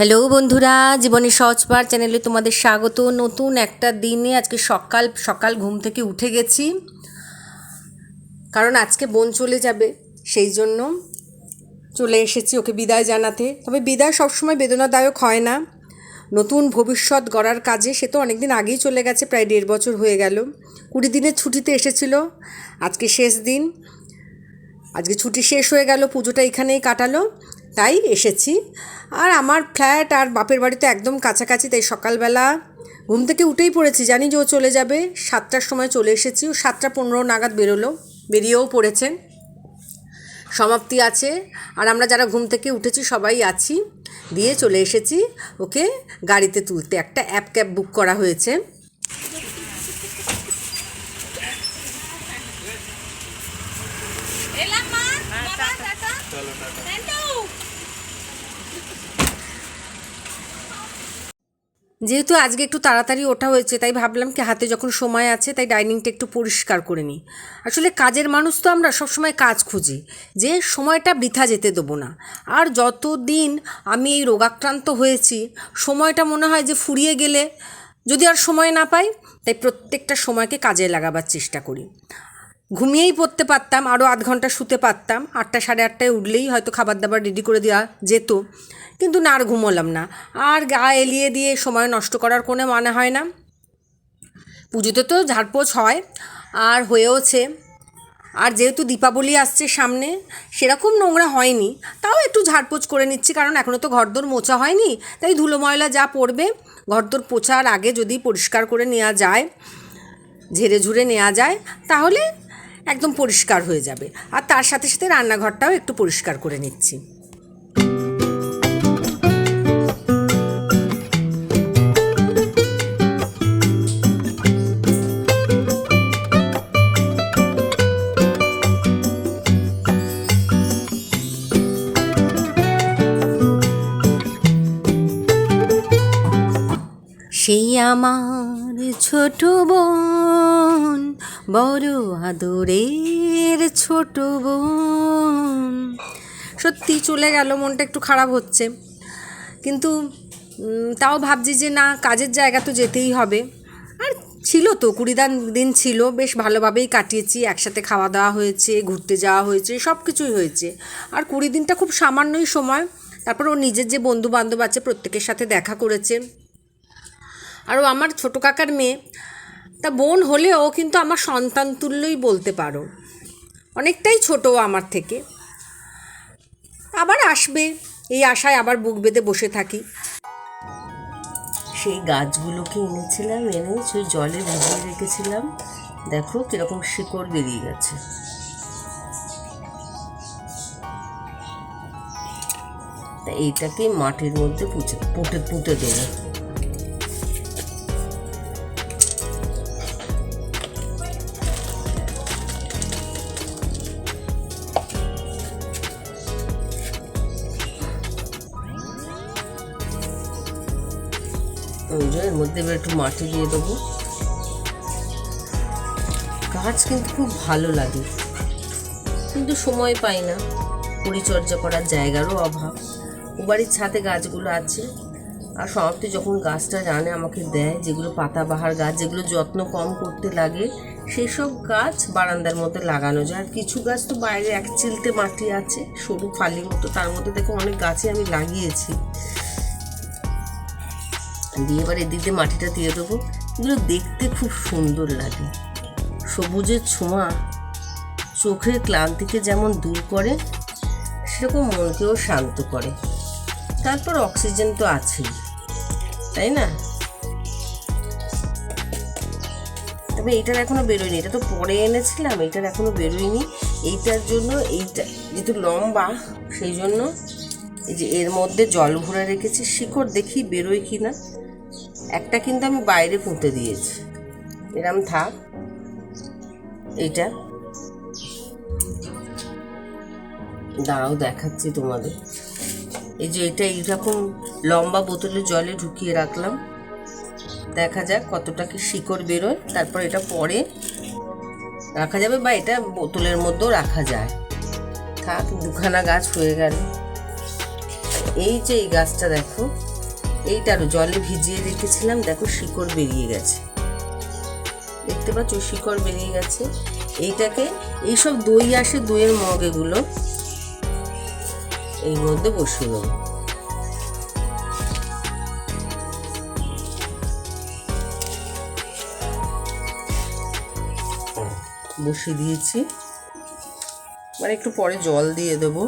Hello বন্ধুরা, জীবনের সহজপার চ্যানেলে তোমাদের স্বাগত। নতুন একটা দিনে আজকে সকাল সকাল ঘুম থেকে উঠে গেছি। কারণ আজকে বোন চলে যাবে, সেই জন্য চলে এসেছি ওকে বিদায় জানাতে। তবে বিদায় সবসময় বেদনাদায়ক হয় না। নতুন ভবিষ্যৎ গড়ার কাজে সে তো অনেক দিন আগেই চলে গেছে, প্রায় দেড় বছর হয়ে গেল। কুড়ি দিনের ছুটিতে এসেছিল, আজকে শেষ দিন। আজকে ছুটি শেষ হয়ে গেল, পুজোটা এখানেই কাটালো। তাই এসেছি। আর আমার ফ্ল্যাট আর বাপের বাড়ি তো একদম কাছাকাছি, তাই সকালবেলা ঘুম থেকে উঠেই পড়েছি। জানি যে ও চলে যাবে। সাতটার সময় চলে এসেছি। ও সাতটা পনেরো নাগাদ বেরোলো। বেরিয়েও পড়েছে সমাপ্তি আছে। আর আমরা যারা ঘুম থেকে উঠেছি, সবাই আছি। দিয়ে চলে এসেছি ওকে গাড়িতে তুলতে। একটা অ্যাপ ক্যাব বুক করা হয়েছে এলাম মা বাবা টাটা টাটা যেহেতু আজকে একটু তাড়াতাড়ি ওঠা হয়েছে, তাই ভাবলাম কি হাতে যখন সময় আছে, তাই ডাইনিংটা একটু পরিষ্কার করে নিই। আসলে কাজের মানুষ তো আমরা সবসময় কাজ খুঁজি, যে সময়টা বৃথা যেতে দেবো না। আর যত দিন আমি এই রোগাক্রান্ত হয়েছি, সময়টা মনে হয় যে ফুরিয়ে গেলে যদি আর সময় না পাই, তাই প্রত্যেকটা সময়কে কাজে লাগাবার চেষ্টা করি। ঘুমিয়েই পড়তে পারতাম, আরও আধ ঘণ্টা শুতে পারতাম। আটটা সাড়ে আটটায় উঠলেই হয়তো খাবার দাবার রেডি করে দেওয়া যেত। কিন্তু না, আর ঘুমোলাম না। আর গা এলিয়ে দিয়ে সময় নষ্ট করার কোনো মানে হয় না। পুজোতে তো ঝাড়পোছ হয়, আর হয়েওছে। আর যেহেতু দীপাবলি আসছে সামনে, সেরকম নোংরা হয়নি। তাও একটু ঝাড়পোছ করে নিচ্ছি, কারণ এখনও তো ঘরদোর মোছা হয়নি। তাই ধুলো ময়লা যা পড়বে, ঘরদোর পোছার আগে যদি পরিষ্কার করে নেওয়া যায়, ঝেড়ে ঝুড়ে নেওয়া যায়, তাহলে একদম পরিষ্কার হয়ে যাবে। আর তার সাথে সাথে রান্নাঘরটাও একটু পরিষ্কার করে নিচ্ছি। সেই আমার ছোট বোন বড় আদরের ছোট বোন। সত্যি চলে গেল, মনটা একটু খারাপ হচ্ছে। কিন্তু তাও ভাবছি যে না, কাজের জায়গা তো যেতেই হবে। আর ছিল তো কুড়ি দান ছিল, বেশ ভালোভাবেই কাটিয়েছি। একসাথে খাওয়া দাওয়া হয়েছে, ঘুরতে যাওয়া হয়েছে সব কিছুই হয়েছে। আর কুড়ি দিনটা খুব সামান্যই সময়। তারপর ও নিজের যে বন্ধু বান্ধব আছে, প্রত্যেকের সাথে দেখা করেছে। আর ও আমার ছোটো কাকার মেয়ে। তা বোন হলেও কিন্তু আমার সন্তান তুল্যই বলতে পারো। অনেকটাই ছোট আমার থেকে। আবার আসবে। এই আশায় আবার বুক বেঁধে বসে থাকি। সেই গাছগুলোকে এনেছিলাম, এনে সেই জলে ভিজিয়ে রেখেছিলাম। দেখো কীরকম শিকড় বেরিয়ে গেছে। তা এইটাকে মাটির মধ্যে পুঁচে পুঁটে পুঁতে দেবো। এবার একটু মাটি দিয়ে দেবো। গাছ কিন্তু খুব ভালো লাগে। কিন্তু সময় পাই না। পরিচর্যা করার জায়গারও অভাব। ও বাড়ির ছাদে গাছগুলো আছে। আর সমাপ্তি যখন গাছটা জানে আমাকে দেয়, যেগুলো পাতাবাহার গাছ, যেগুলো যত্ন কম করতে লাগে সেই সব গাছ বারান্দার মধ্যে লাগানো যায়। আর কিছু গাছ তো বাইরে এক চিলতে মাটি আছে, সরু ফালি মতো, তার মধ্যে দেখো অনেক গাছই আমি লাগিয়েছি। দিয়ে এবার এদিকে মাটিটা দিয়ে দেবো। এগুলো দেখতে খুব সুন্দর লাগে। সবুজের ছোঁয়া চোখের ক্লান্তিকে যেমন দূর করে, সেরকম মনকেও শান্ত করে। তারপর অক্সিজেন তো আছেই, তাই না? তবে এইটার এখনও বেরোয়নি। এটা তো পরে এনেছিলাম, এইটার এখনও বেরোয়নি। এইটার জন্য এইটা যেহেতু লম্বা, সেই জন্য এই যে এর মধ্যে জল ভরে রেখেছি। শিকড় দেখি বেরোয় কি না একটা কিন্তু আমি বাইরে পুঁতে দিয়েছি। এরম থাক। এইটা। দাঁড়াও, দেখাচ্ছি তোমাদের। এই যে এটা এইরকম লম্বা বোতলে জলে ঢুকিয়ে রাখলাম। দেখা যাক কতটা কি শিকড় বেরোয়। তারপর এটা পরে রাখা যাবে বা এটা বোতলের মধ্যেও রাখা যায়। থাক, দুখানা গাছ হয়ে গেল। এই যে এই গাছটা দেখো। এইটারও জলে ভিজিয়ে রেখেছিলাম, দেখো শিকড় বেরিয়ে গেছে। দেখতে পাচ্ছ, শিকড় বেরিয়ে গেছে। এইটাকে, এইসব দই আসে দইয়ের মগ এগুলো এই মধ্যে বসিয়ে দেবো। বসিয়ে দিয়েছি। মানে একটু পরে জল দিয়ে দেবো।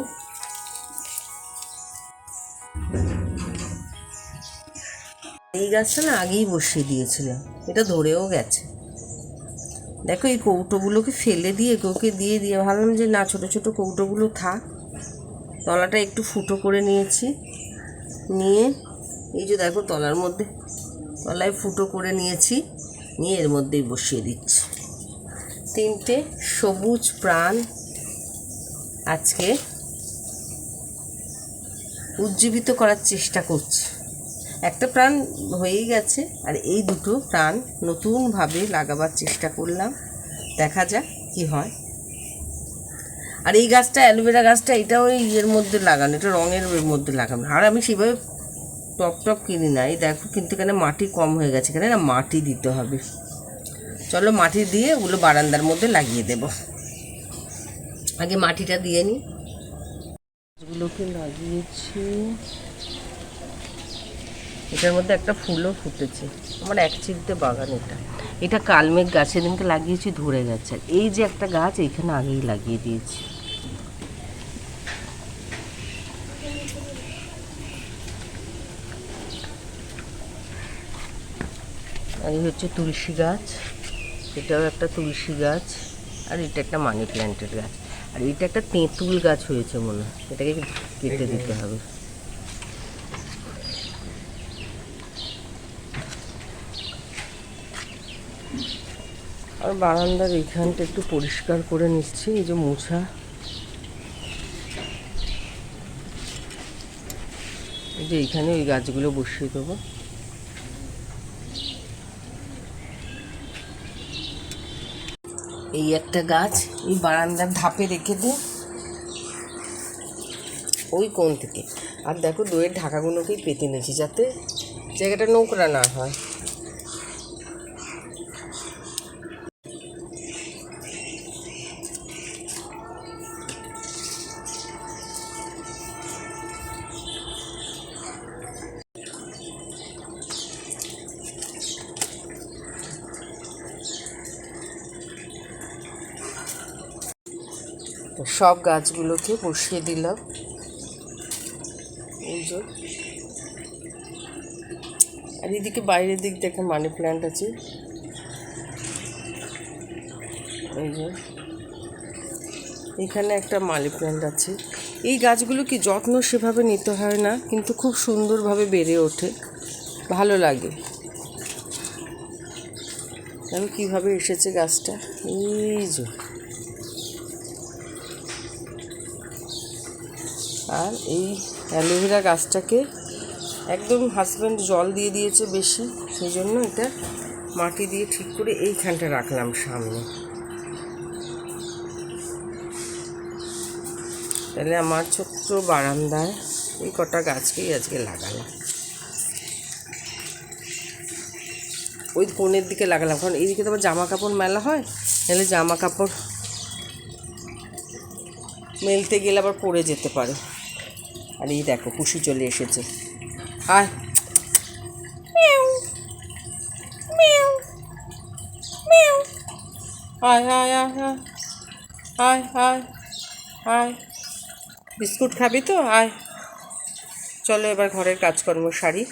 এই গাছটা না আগেই বসিয়ে দিয়েছিলাম। এটা ধরেও গেছে। দেখো এই কৌটোগুলোকে ফেলে দিয়ে ওকে দিয়ে দিয়ে ভাবলাম যে না, ছোটো ছোটো কৌটোগুলো থাক। তলাটা একটু ফুটো করে নিয়েছি। নিয়ে এই যে দেখো তলার মধ্যে, তলায় ফুটো করে নিয়েছি। নিয়ে এর মধ্যেই বসিয়ে দিচ্ছি। তিনটে সবুজ প্রাণ আজকে উজ্জীবিত করার চেষ্টা করছি। একটা প্রাণ হয়েই গেছে, আর এই দুটো প্রাণ নতুনভাবে লাগাবার চেষ্টা করলাম। দেখা যাক কি হয়। আর এই গাছটা, অ্যালোভেরা গাছটা এটা ওই ইয়ের মধ্যে লাগানো, এটা রঙের মধ্যে লাগানো। আর আমি সেভাবে টপ টপ কিনি না, এই দেখো কিন্তু এখানে মাটি কম হয়ে গেছে, এখানে না মাটি দিতে হবে। চলো মাটি দিয়ে ওগুলো বারান্দার মধ্যে লাগিয়ে দেব। আগে মাটিটা দিয়ে নিই গাছগুলোকে লাগিয়েছি। এটার মধ্যে একটা ফুলও ফুটেছে। আমার এক চিলতে বাগান এটা। এটা কালমেঘ গাছের দিনকে লাগিয়েছি ধরে গেছে। এই যে একটা গাছ এখানে আগেই লাগিয়ে দিয়েছি। এই হচ্ছে তুলসী গাছ। এটাও একটা তুলসী গাছ। আর এটা একটা মানি প্ল্যান্টের গাছ। আর এটা একটা তেঁতুল গাছ হয়েছে মনে হয়। এটাকে কেটে দিতে হবে। বারান্দার এইখানটা একটু পরিষ্কার করে নিচ্ছি, এই যে মোছা। এই যে এইখানে ওই গাছগুলো বসিয়ে দেবো। এই একটা গাছ, এই বারান্দার ধাপে রেখে দিই ওই কোণ থেকে। আর দেখো দইয়ের ঢাকাগুলোকেই পেতে নিয়েছি যাতে জায়গাটা নোংরা না হয়। সব গাছগুলোকে বসিয়ে দিলাম। আর এদিকে বাইরের দিক দেখে মানি প্ল্যান্ট আছে। এই এখানে একটা মানি প্ল্যান্ট আছে। এই গাছগুলো কি যত্ন সেভাবে নিতে হয় না, কিন্তু খুব সুন্দরভাবে বেড়ে ওঠে। ভালো লাগে। দেখো কীভাবে এসেছে গাছটা। এই যে। আর এই অ্যালোভেরা গাছটাকে একদম হাজব্যান্ড জল দিয়ে দিয়েছে বেশি, সেই জন্য এটা মাটি দিয়ে ঠিক করে এইখানটা রাখলাম সামনে। তাহলে আমার ছোট্ট বারান্দায় এই কটা গাছকেই আজকে লাগালাম। ওই কোণের দিকে লাগালাম, কারণ এইদিকে তো আবার জামা কাপড় মেলা হয় নাহলে জামা কাপড় মেলতে গেলে আবার পড়ে যেতে পারে। আর এই দেখো পুষি চলে এসেছে। আয়। আয় আয় আয় আয়। আয় আয় আয়। বিস্কুট খাবি তো? আয়। চলো এবার ঘরের কাজকর্ম সারি।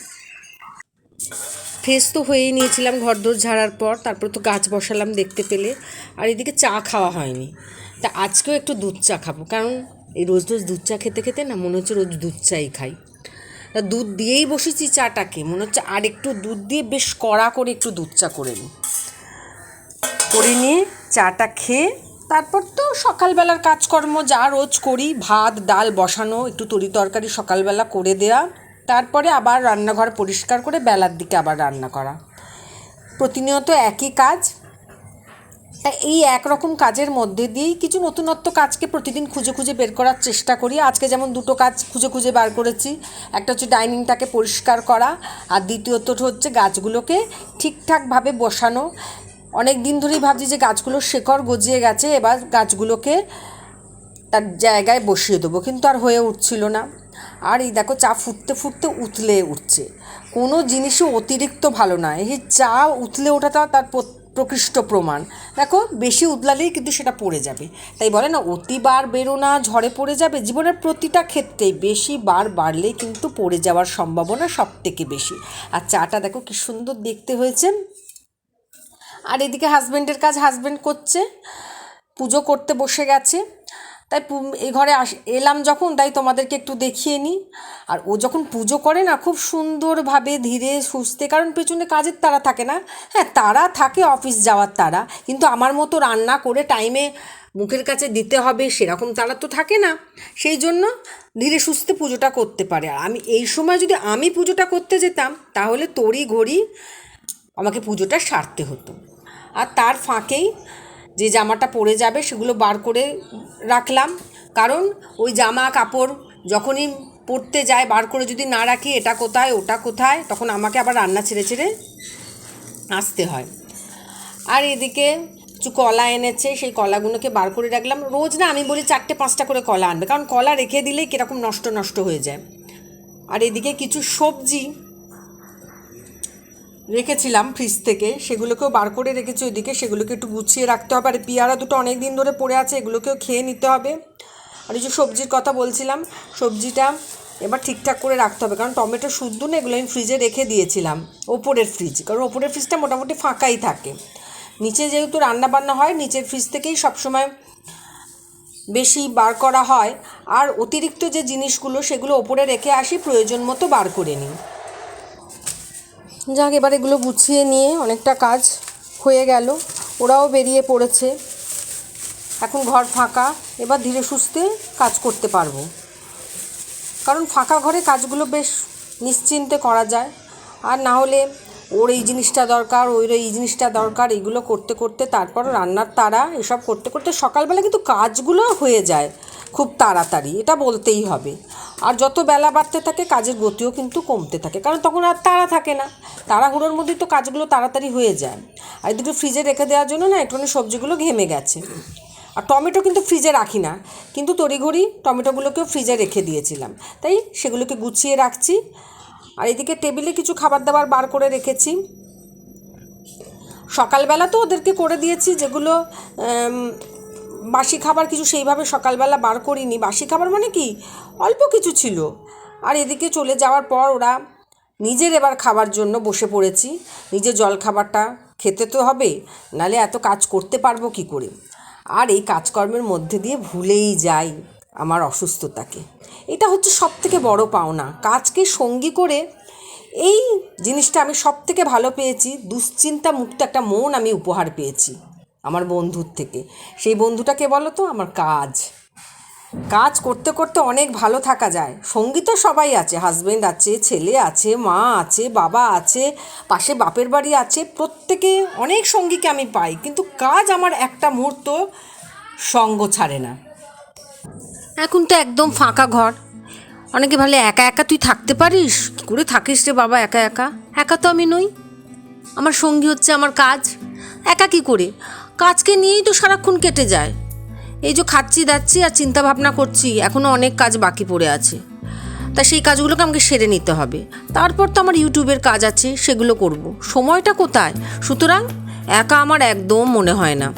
ফ্রেশ তো হয়েই নিয়েছিলাম ঘর ঘরদোর ঝাড়ার পর তারপর তো গাছ বসালাম দেখতে পেলে। আর এদিকে চা খাওয়া হয়নি। তা আজকেও একটু দুধ চা খাব কারণ এই রোজ রোজ দুধ চা খেতে খেতে না মনে হচ্ছে রোজ দুধ চাই খাই। তা দুধ দিয়েই বসেছি চাটাকে, মনে হচ্ছে আর একটু দুধ দিয়ে বেশ কড়া করে একটু দুধ চা করে নিই। করে নিয়ে চাটা খেয়ে তারপর তো সকালবেলার কাজকর্ম যা রোজ করি, ভাত, ডাল বসানো, একটু তরি তরকারি সকালবেলা করে দেওয়া তারপরে আবার রান্নাঘর পরিষ্কার করে বেলার দিকে আবার রান্না করা। প্রতিনিয়ত একই কাজ তা এই একরকম কাজের মধ্যে দিয়েই কিছু নতুনত্ব কাজকে প্রতিদিন খুঁজে খুঁজে বের করার চেষ্টা করি। আজকে যেমন দুটো কাজ খুঁজে খুঁজে বার করেছি, একটা হচ্ছে ডাইনিংটাকে পরিষ্কার করা আর দ্বিতীয়ত হচ্ছে গাছগুলোকে ঠিকঠাকভাবে বসানো। অনেক দিন ধরেই ভাবছি যে গাছগুলোর শেকড় গজিয়ে গেছে, এবার গাছগুলোকে তার জায়গায় বসিয়ে দেবো, কিন্তু আর হয়ে উঠছিল না। আর এই দেখো চা ফুটতে ফুটতে উতলে উঠছে। কোনো জিনিসই অতিরিক্ত ভালো না। এই চা উতলে ওঠাটা তার প্রকৃষ্ট প্রমাণ। দেখো, বেশি উদলালেই কিন্তু সেটা পড়ে যাবে। তাই বলে না, অতিবার বেরো না, ঝড়ে পড়ে যাবে। জীবনের প্রতিটা ক্ষেত্রেই বেশি বার বাড়লেই কিন্তু পড়ে যাওয়ার সম্ভাবনা সব থেকে বেশি। আর চাটা দেখো কি সুন্দর দেখতে হয়েছে। আর এদিকে হাজব্যান্ডের কাজ হাজব্যান্ড করছে। পুজো করতে বসে গেছে। তাই এই ঘরে আস এলাম যখন, তাই তোমাদেরকে একটু দেখিয়ে নিই। আর ও যখন পুজো করে না, খুব সুন্দরভাবে ধীরে সুস্থে, কারণ পেছনে কাজের তারা থাকে না। হ্যাঁ তারা থাকে, অফিস যাওয়ার তারা। কিন্তু আমার মতো রান্না করে টাইমে মুখের কাছে দিতে হবে, সেরকম তারা তো থাকে না। সেই জন্য ধীরে সুস্থে পুজোটা করতে পারে। আর আমি, এই সময় যদি আমি পুজোটা করতে যেতাম, তাহলে তড়ি ঘড়ি আমাকে পুজোটা সারতে হতো। আর তার ফাঁকেই যে জামাটা পরে যাবে সেগুলো বার করে রাখলাম। কারণ ওই জামা কাপড় যখনই পরতে যায়, বার করে যদি না রাখি, এটা কোথায়, ওটা কোথায়, তখন আমাকে আবার রান্না ছেড়ে ছেড়ে আসতে হয়। আর এদিকে কিছু কলা এনেছে, সেই কলাগুলোকে বার করে রাখলাম। রোজ না আমি বলি চারটে, পাঁচটা করে কলা আনবে, কারণ কলা রেখে দিলেই কীরকম নষ্ট নষ্ট হয়ে যায়। আর এদিকে কিছু সবজি রেখেছিলাম ফ্রিজ থেকে, সেগুলোকেও বার করে রেখেছি ওইদিকে, সেগুলোকে একটু গুছিয়ে রাখতে হবে। আর পেয়ারা দুটো অনেক দিন ধরে পড়ে আছে, এগুলোকেও খেয়ে নিতে হবে। আর এই যে সবজির কথা বলছিলাম, সবজিটা এবার ঠিকঠাক করে রাখতে হবে, কারণ টমেটো শুদ্ধ না, এগুলো আমি ফ্রিজে রেখে দিয়েছিলাম, ওপরের ফ্রিজ কারণ ওপরের ফ্রিজটা মোটামুটি ফাঁকাই থাকে। নিচে যেহেতু রান্না বান্না হয়, নিচের ফ্রিজ থেকেই সবসময় বেশি বার করা হয়। আর অতিরিক্ত যে জিনিসগুলো, সেগুলো ওপরে রেখে আসি, প্রয়োজন মতো বার করে নিই। যাক, এবার এগুলো গুছিয়ে নিয়ে অনেকটা কাজ হয়ে গেল। ওরাও বেরিয়ে পড়েছে। এখন ঘর ফাঁকা, এবার ধীরে সুস্থে কাজ করতে পারব। কারণ ফাঁকা ঘরে কাজগুলো বেশ নিশ্চিন্তে করা যায়। আর না হলে ওর এই জিনিসটা দরকার, ওর এই জিনিসটা দরকার, এগুলো করতে করতে তারপর রান্নার তারা এসব করতে করতে সকালবেলা কিন্তু কাজগুলো হয়ে যায় খুব তাড়াতাড়ি, এটা বলতেই হবে। আর যত বেলা বাড়তে থাকে কাজের গতিও কিন্তু কমতে থাকে, কারণ তখন আর তাড়া থাকে না। তাড়াহুড়োর মধ্যেই তো কাজগুলো তাড়াতাড়ি হয়ে যায়। আর দুটো ফ্রিজে রেখে দেওয়ার জন্য না একটুখানি সবজিগুলো ঘেমে গেছে। আর টমেটো কিন্তু ফ্রিজে রাখি না, কিন্তু তড়িঘড়ি টমেটোগুলোকেও ফ্রিজে রেখে দিয়েছিলাম। তাই সেগুলোকে গুছিয়ে রাখছি। আর এদিকে টেবিলে কিছু খাবার দাবার বার করে রেখেছি। সকালবেলা তো ওদেরকে করে দিয়েছি যেগুলো বাসি খাবার কিছু সেইভাবে সকালবেলা বার করিনি। বাসি খাবার মানে কি? অল্প কিছু ছিল। আর এদিকে চলে যাওয়ার পর ওরা নিজের এবার খাবার জন্য বসে পড়েছি। নিজের জল খাবারটা খেতে তো হবে, নালে এত কাজ করতে পারব কি করে? আর এই কাজকর্মের মধ্যে দিয়ে ভুলেই যাই। আমার অসুস্থতাকে। এটা হচ্ছে সব থেকে বড় পাওনা। কাজকে সঙ্গী করে এই জিনিসটা আমি সব থেকে ভালো পেয়েছি। দুশ্চিন্তা মুক্ত একটা মন আমি উপহার পেয়েছি আমার বন্ধুর থেকে। সেই বন্ধুটাকে বলো তো, আমার কাজ। কাজ করতে করতে অনেক ভালো থাকা যায়। সঙ্গী তো সবাই আছে। হাজব্যান্ড আছে, ছেলে আছে, মা আছে, বাবা আছে, পাশে বাপের বাড়ি আছে। প্রত্যেকে অনেক সঙ্গীকে আমি পাই। কিন্তু কাজ আমার একটা মুহূর্ত সঙ্গ ছাড়ে না। এখন তো একদম ফাঁকা ঘর। অনেকে ভালো একা একা তুই থাকতে পারিস? কী করে থাকিস রে বাবা একা একা? একা তো আমি নই। আমার সঙ্গী হচ্ছে আমার কাজ। একা কি করে? কাজকে নিয়েই তো সারাক্ষণ কেটে যায়। এই যে খাচ্ছি, দাচ্ছি আর চিন্তা ভাবনা করছি এখনও অনেক কাজ বাকি পড়ে আছে। তা সেই কাজগুলোকে আমাকে সেরে নিতে হবে। তারপর তো আমার ইউটিউবের কাজ আছে, সেগুলো করব। সময়টা কোথায়? সুতরাং একা আমার একদম মনে হয় না।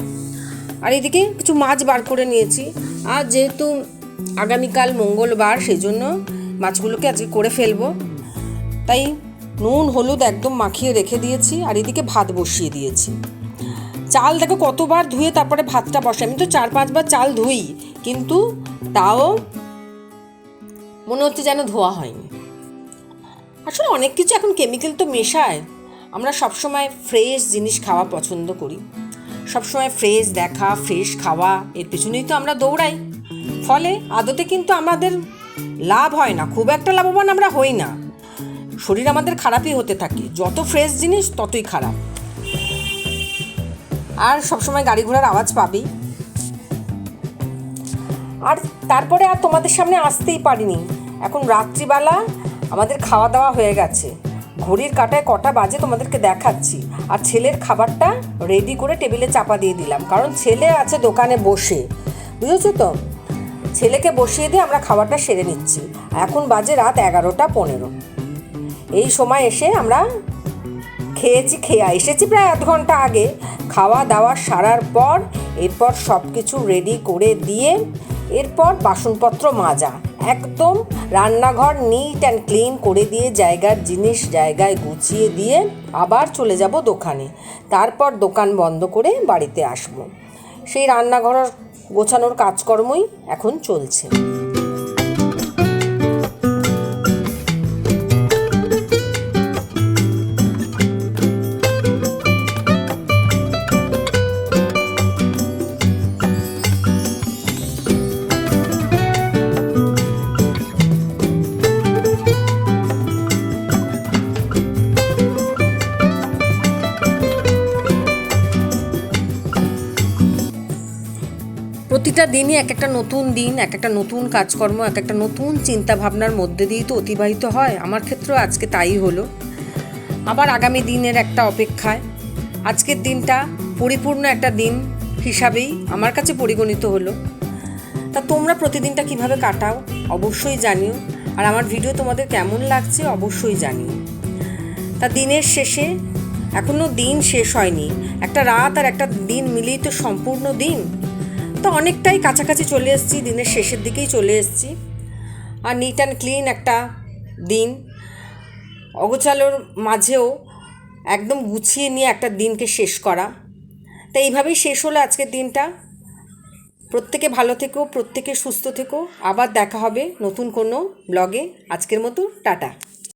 আর এদিকে কিছু মাছ বার করে নিয়েছি। আর যেহেতু আগামীকাল মঙ্গলবার সেই জন্য মাছগুলোকে আজকে করে ফেলব। তাই নুন, হলুদ একদম মাখিয়ে রেখে দিয়েছি, আর এদিকে ভাত বসিয়ে দিয়েছি। চাল দেখো কতবার ধুয়ে তারপরে ভাতটা বসাই। আমি তো চার, পাঁচবার চাল ধুই, কিন্তু তাও মনে হচ্ছে যেন ধোয়া হয়নি। আসলে অনেক কিছু এখন কেমিক্যাল তো মেশায়। আমরা সবসময় ফ্রেশ জিনিস খাওয়া পছন্দ করি। সবসময় ফ্রেশ দেখা ফ্রেশ খাওয়া, এর পেছনেই তো আমরা দৌড়াই। ফলে আদতে কিন্তু আমাদের লাভ হয় না, খুব একটা লাভবান আমরা হই না। শরীর আমাদের খারাপই হতে থাকে, যত ফ্রেশ জিনিস ততই খারাপ। আর সবসময় গাড়ি ঘোড়ার আওয়াজ পাবি। আর তারপরে আর তোমাদের সামনে আসতেই পারিনি। এখন রাত্রিবেলা আমাদের খাওয়া দাওয়া হয়ে গেছে। ঘড়ির কাটায় কটা বাজে তোমাদেরকে দেখাচ্ছি। আর ছেলের খাবারটা রেডি করে টেবিলে চাপা দিয়ে দিলাম। কারণ ছেলে আছে দোকানে বসে। বুঝেছ তো? ছেলেকে বসিয়ে দিয়ে আমরা খাবারটা সেরে নিচ্ছি। এখন বাজে রাত এগারোটা পনেরো। এই সময় এসে আমরা খেয়েছি খেয়া। এসেছি প্রায় আধ ঘণ্টা আগে। খাওয়া দাওয়া সারার পর, এরপর সব কিছু রেডি করে দিয়ে, এরপর বাসনপত্র মাজা। একদম রান্নাঘর নিট অ্যান্ড ক্লিন করে দিয়ে, জায়গার জিনিস জায়গায় গুছিয়ে দিয়ে আবার চলে যাব দোকানে। তারপর দোকান বন্ধ করে বাড়িতে আসব। সেই রান্নাঘর গোছানোর কাজকর্মই এখন চলছে। প্রতিটা দিনই এক একটা নতুন দিন, এক একটা নতুন কাজকর্ম, এক একটা নতুন চিন্তা ভাবনার মধ্যে দিয়েই তো অতিবাহিত হয়। আমার ক্ষেত্রেও আজকে তাই হলো। আবার আগামী দিনের একটা অপেক্ষায়। আজকের দিনটা পরিপূর্ণ একটা দিন হিসাবেই আমার কাছে পরিগণিত হলো। তা তোমরা প্রতিদিনটা কীভাবে কাটাও? অবশ্যই জানিও। আর আমার ভিডিও তোমাদের কেমন লাগছে অবশ্যই জানিও। তা দিনের শেষে এখনও দিন শেষ হয়নি। একটা রাত আর একটা দিন মিলিয়ে তো সম্পূর্ণ দিন। তো অনেকটাই কাছাকাছি চলে এসেছি, দিনের শেষের দিকেই চলে এসেছি। আর নিট অ্যান্ড ক্লিন একটা দিন। অগোছালোর মাঝেও একদম গুছিয়ে নিয়ে একটা দিনকে শেষ করা। তো এইভাবেই শেষ হলো আজকের দিনটা। প্রত্যেকে ভালো থেকো, প্রত্যেকে সুস্থ থেকো। আবার দেখা হবে নতুন কোনো ব্লগে আজকের মতো, টাটা।